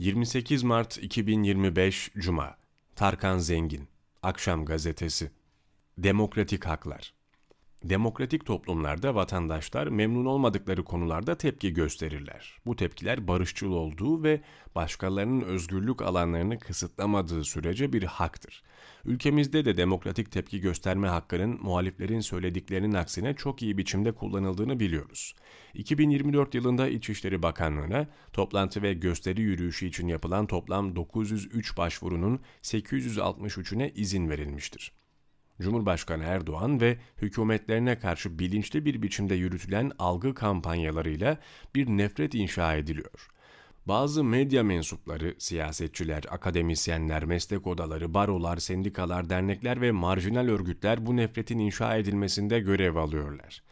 28 Mart 2025 Cuma. Tarkan Zengin Akşam Gazetesi. Demokratik Haklar Demokratik toplumlarda vatandaşlar memnun olmadıkları konularda tepki gösterirler. Bu tepkiler barışçıl olduğu ve başkalarının özgürlük alanlarını kısıtlamadığı sürece bir haktır. Ülkemizde de demokratik tepki gösterme hakkının muhaliflerin söylediklerinin aksine çok iyi biçimde kullanıldığını biliyoruz. 2024 yılında İçişleri Bakanlığı'na toplantı ve gösteri yürüyüşü için yapılan toplam 903 başvurunun 863'üne izin verilmiştir. Cumhurbaşkanı Erdoğan ve hükümetlerine karşı bilinçli bir biçimde yürütülen algı kampanyalarıyla bir nefret inşa ediliyor. Bazı medya mensupları, siyasetçiler, akademisyenler, meslek odaları, barolar, sendikalar, dernekler ve marjinal örgütler bu nefretin inşa edilmesinde görev alıyorlar.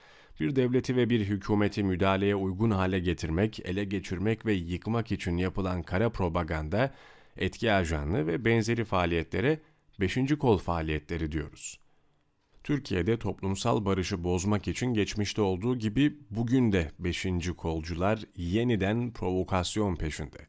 Bir devleti ve bir hükümeti müdahaleye uygun hale getirmek, ele geçirmek ve yıkmak için yapılan kara propaganda, etki ajanlığı ve benzeri faaliyetlere Beşinci kol faaliyetleri diyoruz. Türkiye'de toplumsal barışı bozmak için geçmişte olduğu gibi bugün de beşinci kolcular yeniden provokasyon peşinde.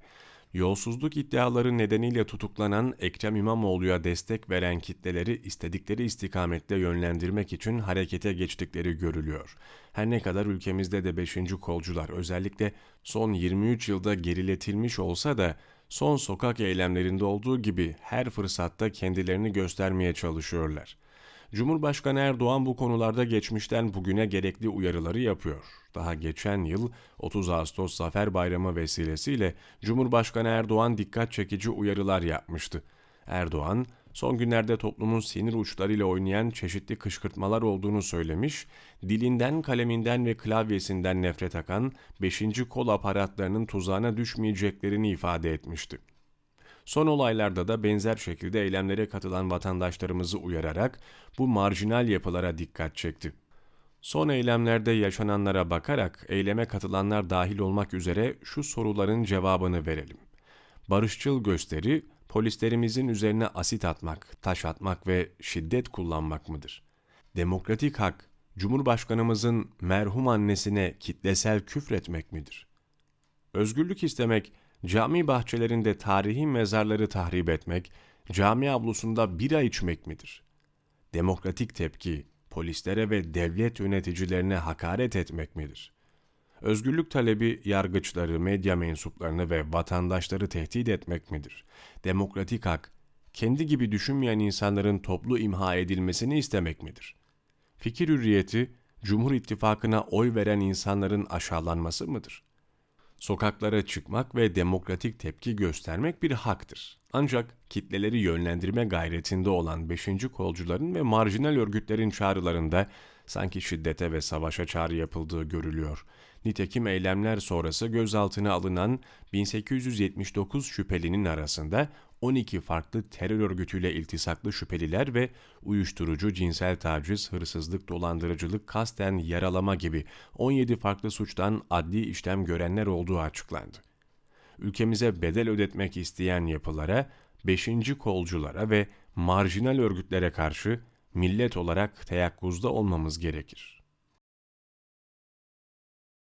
Yolsuzluk iddiaları nedeniyle tutuklanan Ekrem İmamoğlu'ya destek veren kitleleri istedikleri istikamette yönlendirmek için harekete geçtikleri görülüyor. Her ne kadar ülkemizde de beşinci kolcular özellikle son 23 yılda geriletilmiş olsa da son sokak eylemlerinde olduğu gibi her fırsatta kendilerini göstermeye çalışıyorlar. Cumhurbaşkanı Erdoğan bu konularda geçmişten bugüne gerekli uyarıları yapıyor. Daha geçen yıl 30 Ağustos Zafer Bayramı vesilesiyle Cumhurbaşkanı Erdoğan dikkat çekici uyarılar yapmıştı. Erdoğan, son günlerde toplumun sinir uçlarıyla oynayan çeşitli kışkırtmalar olduğunu söylemiş, dilinden, kaleminden ve klavyesinden nefret akan 5. kol aparatlarının tuzağına düşmeyeceklerini ifade etmişti. Son olaylarda da benzer şekilde eylemlere katılan vatandaşlarımızı uyararak bu marjinal yapılara dikkat çekti. Son eylemlerde yaşananlara bakarak eyleme katılanlar dahil olmak üzere şu soruların cevabını verelim. Barışçıl gösteri polislerimizin üzerine asit atmak, taş atmak ve şiddet kullanmak mıdır? Demokratik hak, Cumhurbaşkanımızın merhum annesine kitlesel küfretmek midir? Özgürlük istemek, cami bahçelerinde tarihi mezarları tahrip etmek, cami avlusunda bira içmek midir? Demokratik tepki, polislere ve devlet yöneticilerine hakaret etmek midir? Özgürlük talebi yargıçları, medya mensuplarını ve vatandaşları tehdit etmek midir? Demokratik hak, kendi gibi düşünmeyen insanların toplu imha edilmesini istemek midir? Fikir hürriyeti, Cumhur İttifakı'na oy veren insanların aşağılanması mıdır? Sokaklara çıkmak ve demokratik tepki göstermek bir haktır. Ancak kitleleri yönlendirme gayretinde olan beşinci kolcuların ve marjinal örgütlerin çağrılarında sanki şiddete ve savaşa çağrı yapıldığı görülüyor. Nitekim eylemler sonrası gözaltına alınan 1879 şüphelinin arasında 12 farklı terör örgütüyle iltisaklı şüpheliler ve uyuşturucu, cinsel taciz, hırsızlık, dolandırıcılık, kasten yaralama gibi 17 farklı suçtan adli işlem görenler olduğu açıklandı. Ülkemize bedel ödetmek isteyen yapılara, beşinci kolculara ve marjinal örgütlere karşı millet olarak teyakkuzda olmamız gerekir.